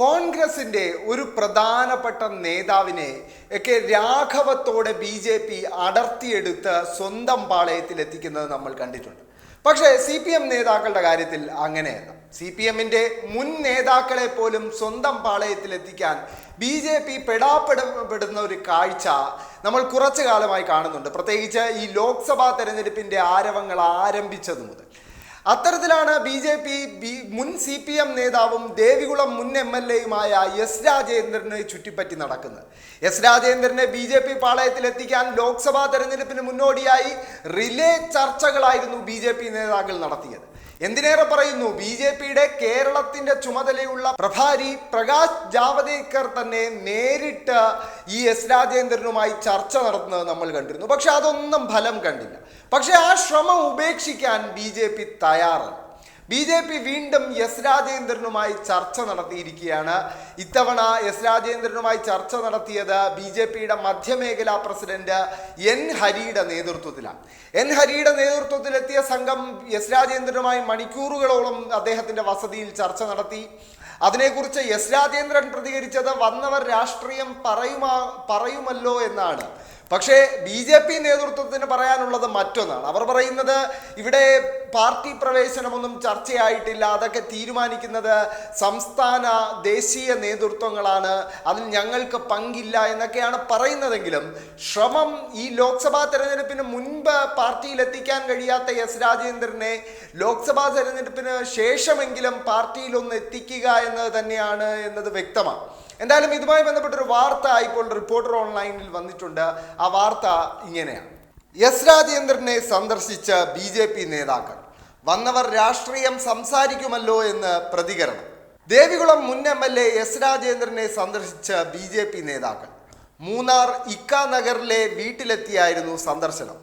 കോൺഗ്രസിന്റെ ഒരു പ്രധാനപ്പെട്ട നേതാവിനെ ഒക്കെ രാഘവത്തോടെ ബി ജെ പി അടർത്തിയെടുത്ത് സ്വന്തം പാളയത്തിൽ എത്തിക്കുന്നത് നമ്മൾ കണ്ടിട്ടുണ്ട്. പക്ഷേ സി പി എം നേതാക്കളുടെ കാര്യത്തിൽ അങ്ങനെയല്ല. സി പി എമ്മിന്റെ മുൻ നേതാക്കളെ പോലും സ്വന്തം പാളയത്തിലെത്തിക്കാൻ ബി ജെ പി പെടാപ്പെടപ്പെടുന്ന ഒരു കാഴ്ച നമ്മൾ കുറച്ചു കാലമായി കാണുന്നുണ്ട്. പ്രത്യേകിച്ച് ഈ ലോക്സഭാ തെരഞ്ഞെടുപ്പിന്റെ ആരവങ്ങൾ ആരംഭിച്ചത് മുതൽ. അത്തരത്തിലാണ് ബി ജെ പി ബി മുൻ സി പി എം നേതാവും ദേവികുളം മുൻ എം എൽ എയുമായ എസ് രാജേന്ദ്രനെ ചുറ്റിപ്പറ്റി നടക്കുന്നത്. എസ് രാജേന്ദ്രനെ ബി ജെ പി പാളയത്തിലെത്തിക്കാൻ ലോക്സഭാ തെരഞ്ഞെടുപ്പിന് മുന്നോടിയായി റിലേ ചർച്ചകളായിരുന്നു ബി ജെ പി നേതാക്കൾ നടത്തിയത്. എന്തിനേറെ പറയുന്നു? ബി ജെ പിയുടെ കേരളത്തിന്റെ ചുമതലയുള്ള പ്രഭാരി പ്രകാശ് ജാവദേക്കർ തന്നെ നേരിട്ട് ഈ എസ് രാജേന്ദ്രനുമായി ചർച്ച നടത്തുന്നത് നമ്മൾ കണ്ടിരുന്നു. പക്ഷെ അതൊന്നും ഫലം കണ്ടില്ല. പക്ഷെ ആ ശ്രമം ഉപേക്ഷിക്കാൻ ബി ജെ പി തയ്യാറല്ല. ബി ജെ പി വീണ്ടും എസ് രാജേന്ദ്രനുമായി ചർച്ച നടത്തിയിരിക്കുകയാണ്. ഇത്തവണ എസ് രാജേന്ദ്രനുമായി ചർച്ച നടത്തിയത് ബി ജെ പിയുടെ മധ്യമേഖലാ പ്രസിഡന്റ് എൻ ഹരിയുടെ നേതൃത്വത്തിലാണ്. എൻ ഹരിയുടെ നേതൃത്വത്തിലെത്തിയ സംഘം എസ് രാജേന്ദ്രനുമായി മണിക്കൂറുകളോളം അദ്ദേഹത്തിന്റെ വസതിയിൽ ചർച്ച നടത്തി. അതിനെക്കുറിച്ച് എസ് രാജേന്ദ്രൻ പ്രതികരിച്ചത് വന്നവർ രാഷ്ട്രീയം പറയുമാ പറയുമല്ലോ എന്നാണ്. പക്ഷേ ബി ജെ പി നേതൃത്വത്തിന് പറയാനുള്ളത് മറ്റൊന്നാണ്. അവർ പറയുന്നത് ഇവിടെ പാർട്ടി പ്രവേശനമൊന്നും ചർച്ചയായിട്ടില്ല. അതൊക്കെ തീരുമാനിക്കുന്നത് സംസ്ഥാന ദേശീയ നേതൃത്വങ്ങളാണ്. അതിൽ ഞങ്ങൾക്ക് പങ്കില്ല എന്നൊക്കെയാണ് പറയുന്നതെങ്കിലും ശ്രമം ഈ ലോക്സഭാ തെരഞ്ഞെടുപ്പിന് മുൻപ് പാർട്ടിയിലെത്തിക്കാൻ കഴിയാത്ത എസ് രാജേന്ദ്രനെ ലോക്സഭാ തെരഞ്ഞെടുപ്പിന് ശേഷമെങ്കിലും പാർട്ടിയിലൊന്ന് എത്തിക്കുക എന്നത് തന്നെയാണ് എന്നത് വ്യക്തമാണ്. എന്തായാലും ഇതുമായി ബന്ധപ്പെട്ടൊരു വാർത്ത ഇപ്പോൾ റിപ്പോർട്ടർ ഓൺലൈനിൽ വന്നിട്ടുണ്ട്. ആ വാർത്ത ഇങ്ങനെയാണ്. എസ് രാജേന്ദ്രനെ സന്ദർശിച്ച ബി ജെ പി നേതാക്കൾ വന്നവർ രാഷ്ട്രീയം സംസാരിക്കുമല്ലോ എന്ന് പ്രതികരണം. ദേവികുളം മുൻ എം എൽ എ എസ് രാജേന്ദ്രനെ സന്ദർശിച്ച ബി ജെ പി നേതാക്കൾ മൂന്നാർ ഇക്ക നഗറിലെ വീട്ടിലെത്തിയായിരുന്നു സന്ദർശനം.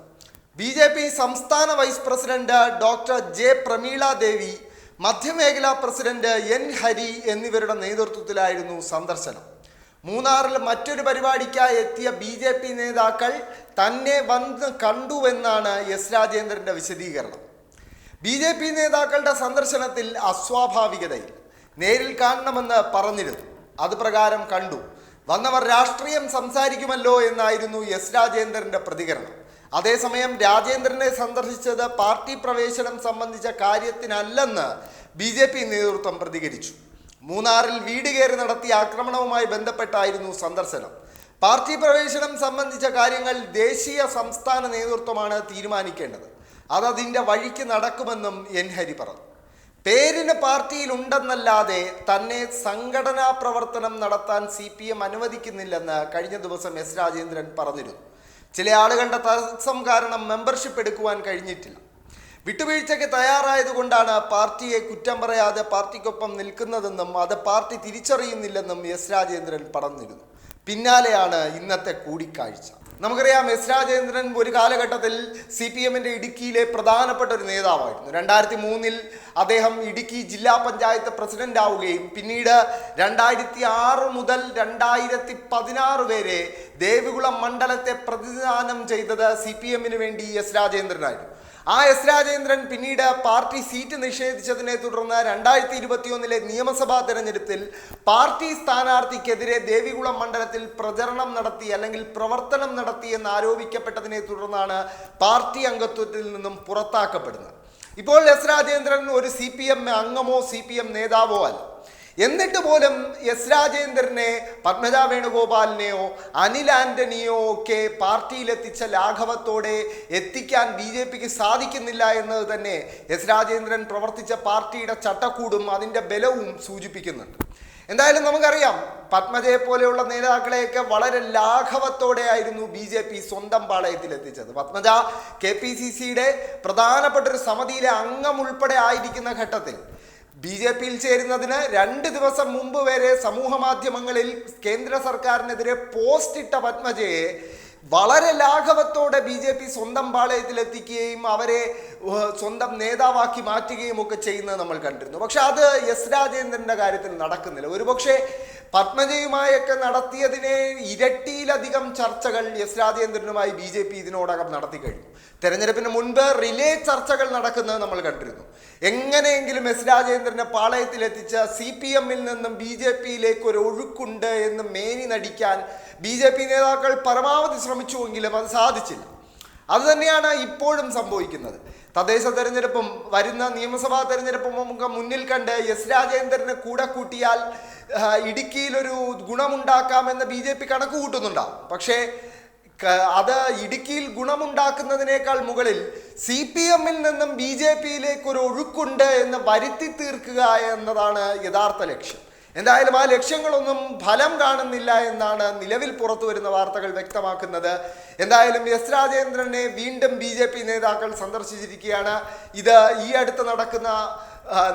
ബി ജെ പി സംസ്ഥാന vice president doctor J Prameela Devi മധ്യമേഖലാ president N Hari എന്നിവരുടെ നേതൃത്വത്തിലായിരുന്നു സന്ദർശനം. മൂന്നാറിൽ മറ്റൊരു പരിപാടിക്കായി എത്തിയ ബി ജെ പി നേതാക്കൾ തന്നെ വന്ന് കണ്ടുവെന്നാണ് എസ് രാജേന്ദ്രന്റെ വിശദീകരണം. ബി ജെ പി നേതാക്കളുടെ സന്ദർശനത്തിൽ അസ്വാഭാവികതയിൽ നേരിൽ കാണണമെന്ന് പറഞ്ഞിരുന്നു. അത് പ്രകാരം കണ്ടു. വന്നവർ രാഷ്ട്രീയം സംസാരിക്കുമല്ലോ എന്നായിരുന്നു എസ് രാജേന്ദ്രന്റെ പ്രതികരണം. അതേസമയം രാജേന്ദ്രനെ സന്ദർശിച്ചത് പാർട്ടി പ്രവേശനം സംബന്ധിച്ച കാര്യത്തിനല്ലെന്ന് ബി ജെ പി നേതൃത്വം പ്രതികരിച്ചു. മൂന്നാറിൽ വീട് കയറി നടത്തിയ ആക്രമണവുമായി ബന്ധപ്പെട്ടായിരുന്നു സന്ദർശനം. പാർട്ടി പ്രവേശനം സംബന്ധിച്ച കാര്യങ്ങൾ ദേശീയ സംസ്ഥാന നേതൃത്വമാണ് തീരുമാനിക്കേണ്ടത്. അതതിന്റെ വഴിക്ക് നടക്കുമെന്നും എൻ ഹരി പറഞ്ഞു. പേരിന് പാർട്ടിയിലുണ്ടെന്നല്ലാതെ തന്നെ സംഘടനാ പ്രവർത്തനം നടത്താൻ സി പി എം അനുവദിക്കുന്നില്ലെന്ന് കഴിഞ്ഞ ദിവസം എസ് രാജേന്ദ്രൻ പറഞ്ഞിരുന്നു. ചില ആളുകളുടെ തടസ്സം കാരണം മെമ്പർഷിപ്പ് എടുക്കുവാൻ കഴിഞ്ഞിട്ടില്ല. വിട്ടുവീഴ്ചയ്ക്ക് തയ്യാറായതുകൊണ്ടാണ് പാർട്ടിയെ കുറ്റം പറയാതെ പാർട്ടിക്കൊപ്പം നിൽക്കുന്നതെന്നും അത് പാർട്ടി തിരിച്ചറിയുന്നില്ലെന്നും എസ് രാജേന്ദ്രൻ പറഞ്ഞിരുന്നു. പിന്നാലെയാണ് ഇന്നത്തെ കൂടിക്കാഴ്ച. നമുക്കറിയാം എസ് രാജേന്ദ്രൻ ഒരു കാലഘട്ടത്തിൽ സി പി എമ്മിന്റെ ഇടുക്കിയിലെ പ്രധാനപ്പെട്ട ഒരു നേതാവായിരുന്നു. രണ്ടായിരത്തി മൂന്നിൽ അദ്ദേഹം ഇടുക്കി ജില്ലാ പഞ്ചായത്ത് പ്രസിഡന്റ് ആവുകയും പിന്നീട് രണ്ടായിരത്തി ആറ് മുതൽ രണ്ടായിരത്തി പതിനാറ് വരെ ദേവികുളം മണ്ഡലത്തെ പ്രതിനിധാനം ചെയ്തത് സി പി എമ്മിന് വേണ്ടി എസ് രാജേന്ദ്രനായിരുന്നു. ആ എസ് രാജേന്ദ്രൻ പിന്നീട് പാർട്ടി സീറ്റ് നിഷേധിച്ചതിനെ തുടർന്ന് രണ്ടായിരത്തി ഇരുപത്തിയൊന്നിലെ നിയമസഭാ തെരഞ്ഞെടുപ്പിൽ പാർട്ടി സ്ഥാനാർത്ഥിക്കെതിരെ ദേവികുളം മണ്ഡലത്തിൽ പ്രചരണം നടത്തി അല്ലെങ്കിൽ പ്രവർത്തനം നടത്തി എന്ന് ആരോപിക്കപ്പെട്ടതിനെ തുടർന്നാണ് പാർട്ടി അംഗത്വത്തിൽ നിന്നും പുറത്താക്കപ്പെടുന്നത്. ഇപ്പോൾ എസ് രാജേന്ദ്രൻ ഒരു സി പി എം അംഗമോ സി പി എം നേതാവോ അല്ല. എന്നിട്ട് പോലും എസ് രാജേന്ദ്രനെ പത്മജ വേണുഗോപാലിനെയോ അനിൽ ആന്റണിയോ ഒക്കെ പാർട്ടിയിലെത്തിച്ച ലാഘവത്തോടെ എത്തിക്കാൻ ബി ജെ പിക്ക് സാധിക്കുന്നില്ല എന്നത് തന്നെ എസ് രാജേന്ദ്രൻ പ്രവർത്തിച്ച പാർട്ടിയുടെ ചട്ടക്കൂടും അതിന്റെ ബലവും സൂചിപ്പിക്കുന്നുണ്ട്. എന്തായാലും നമുക്കറിയാം പത്മജയെ പോലെയുള്ള നേതാക്കളെയൊക്കെ വളരെ ലാഘവത്തോടെ ആയിരുന്നു ബി ജെ പി സ്വന്തം പാളയത്തിൽ എത്തിച്ചത്. പത്മജ കെ പി സി സിയുടെ പ്രധാനപ്പെട്ട ഒരു സമിതിയിലെ അംഗം ഉൾപ്പെടെ ആയിരിക്കുന്ന ഘട്ടത്തിൽ ബി ജെ പിയിൽ ചേരുന്നതിന് രണ്ട് ദിവസം മുമ്പ് വരെ സമൂഹ മാധ്യമങ്ങളിൽ കേന്ദ്ര സർക്കാരിനെതിരെ പോസ്റ്റ് ഇട്ട പത്മജയെ വളരെ ലാഘവത്തോടെ ബി ജെ പി സ്വന്തം പാളയത്തിലെത്തിക്കുകയും അവരെ സ്വന്തം നേതാവാക്കി മാറ്റുകയും ഒക്കെ ചെയ്യുന്നത് നമ്മൾ കണ്ടിരുന്നു. പക്ഷെ അത് എസ് രാജേന്ദ്രന്റെ കാര്യത്തിൽ നടക്കുന്നില്ല. ഒരുപക്ഷെ പത്മജയുമായൊക്കെ നടത്തിയതിനെ ഇരട്ടിയിലധികം ചർച്ചകൾ എസ് രാജേന്ദ്രനുമായി ബി ജെ പി ഇതിനോടകം നടത്തി കഴിഞ്ഞു. തെരഞ്ഞെടുപ്പിന് മുൻപ് റിലേ ചർച്ചകൾ നടക്കുന്നത് നമ്മൾ കണ്ടിരുന്നു. എങ്ങനെയെങ്കിലും എസ് രാജേന്ദ്രനെ പാളയത്തിലെത്തിച്ച സി പി എമ്മിൽ നിന്നും ബി ജെ പിയിലേക്ക് ഒരു ഒഴുക്കുണ്ട് എന്ന് മേനി നടിക്കാൻ ബി ജെ പി നേതാക്കൾ പരമാവധി ശ്രമിച്ചുവെങ്കിലും അത് സാധിച്ചില്ല. അതുതന്നെയാണ് ഇപ്പോഴും സംഭവിക്കുന്നത്. തദ്ദേശ തെരഞ്ഞെടുപ്പും വരുന്ന നിയമസഭാ തെരഞ്ഞെടുപ്പും മുന്നിൽ കണ്ട് എസ് രാജേന്ദ്രനെ കൂടെ കൂട്ടിയാൽ ഇടുക്കിയിലൊരു ഗുണമുണ്ടാക്കാമെന്ന് ബി ജെ പി കണക്ക് കൂട്ടുന്നുണ്ടാവും പക്ഷേ അത് ഇടുക്കിയിൽ ഗുണമുണ്ടാക്കുന്നതിനേക്കാൾ മുകളിൽ സി പി എമ്മിൽ നിന്നും ബി ജെ പിയിലേക്ക് ഒരു ഒഴുക്കുണ്ട് എന്ന് വരുത്തി തീർക്കുക എന്നതാണ് യഥാർത്ഥ ലക്ഷ്യം. എന്തായാലും ആ ലക്ഷ്യങ്ങളൊന്നും ഫലം കാണുന്നില്ല എന്നാണ് നിലവിൽ പുറത്തു വരുന്ന വാർത്തകൾ വ്യക്തമാക്കുന്നത്. എന്തായാലും എസ് രാജേന്ദ്രനെ വീണ്ടും ബി ജെ പി നേതാക്കൾ സന്ദർശിച്ചിരിക്കുകയാണ്. ഇത് ഈ അടുത്ത് നടക്കുന്ന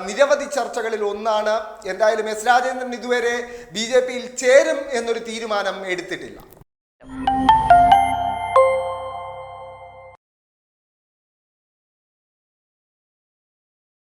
നിരവധി ചർച്ചകളിൽ ഒന്നാണ്. എന്തായാലും എസ് രാജേന്ദ്രൻ ഇതുവരെ ബി ജെ പിയിൽ ചേരും എന്നൊരു തീരുമാനം എടുത്തിട്ടില്ല.